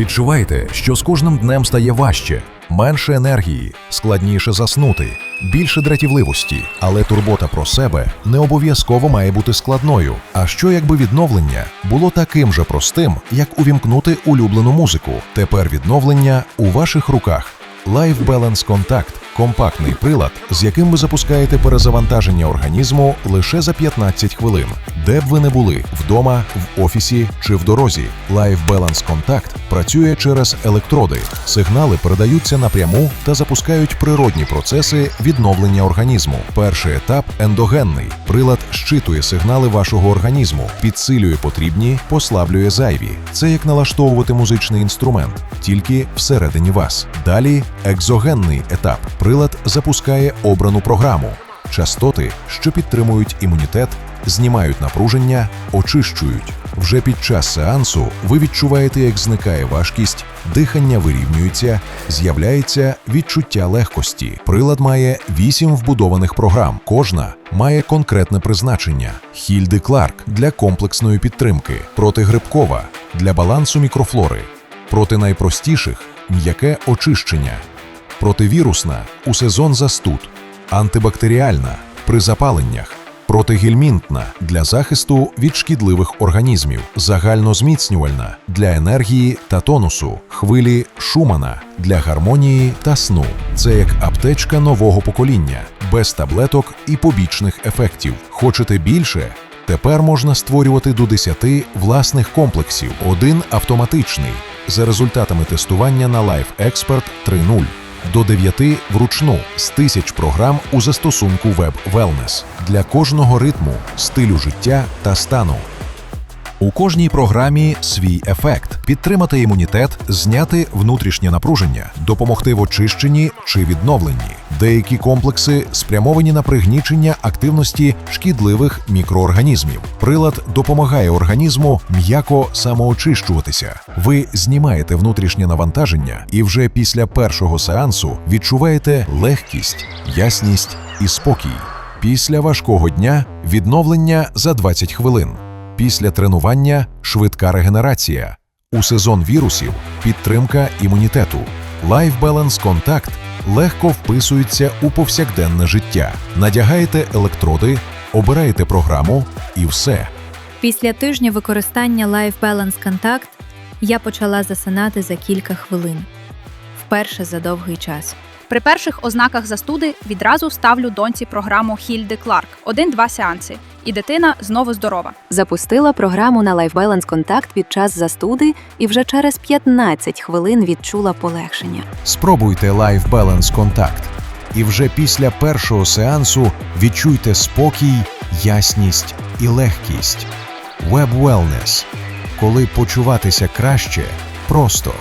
Відчуваєте, що з кожним днем стає важче, менше енергії, складніше заснути, більше дратівливості, але турбота про себе не обов'язково має бути складною. А що якби відновлення було таким же простим, як увімкнути улюблену музику? Тепер відновлення у ваших руках. Life Balance Contact – компактний прилад, з яким ви запускаєте перезавантаження організму лише за 15 хвилин. Де б ви не були вдома, в офісі чи в дорозі. Life Balance Contact працює через електроди. Сигнали передаються напряму та запускають природні процеси відновлення організму. Перший етап ендогенний. Прилад щитує сигнали вашого організму, підсилює потрібні, послаблює зайві. Це як налаштовувати музичний інструмент, тільки всередині вас. Далі екзогенний етап. Прилад запускає обрану програму. Частоти, що підтримують імунітет, знімають напруження, очищують. Вже під час сеансу ви відчуваєте, як зникає важкість, дихання вирівнюється, з'являється відчуття легкості. Прилад має вісім вбудованих програм. Кожна має конкретне призначення: Хільди Кларк для комплексної підтримки, протигрибкова для балансу мікрофлори, проти найпростіших м'яке очищення, противірусна у сезон застуд, антибактеріальна при запаленнях, протигельмінтна для захисту від шкідливих організмів, загальнозміцнювальна для енергії та тонусу, хвилі Шумана для гармонії та сну. Це як аптечка нового покоління, без таблеток і побічних ефектів. Хочете більше? Тепер можна створювати до 10 власних комплексів. Один автоматичний за результатами тестування на Life Expert 3.0 до 9 вручну з тисяч програм у застосунку Web Wellness для кожного ритму, стилю життя та стану. У кожній програмі свій ефект підтримати імунітет, зняти внутрішнє напруження, допомогти в очищенні чи відновленні. Деякі комплекси спрямовані на пригнічення активності шкідливих мікроорганізмів. Прилад допомагає організму м'яко самоочищуватися. Ви знімаєте внутрішнє навантаження і вже після першого сеансу відчуваєте легкість, ясність і спокій. Після важкого дня відновлення за 20 хвилин. Після тренування швидка регенерація. У сезон вірусів підтримка імунітету. Life Balance Contact легко вписується у повсякденне життя. Надягаєте електроди, обираєте програму і все. Після тижня використання Life Balance Contact я почала засинати за кілька хвилин. Вперше за довгий час. При перших ознаках застуди відразу ставлю доньці програму Хільди Кларк один-два сеанси, і дитина знову здорова. Запустила програму на Life Balance Contact під час застуди і вже через 15 хвилин відчула полегшення. Спробуйте Life Balance Contact. І вже після першого сеансу відчуйте спокій, ясність і легкість. Web Wellness. Коли почуватися краще, просто.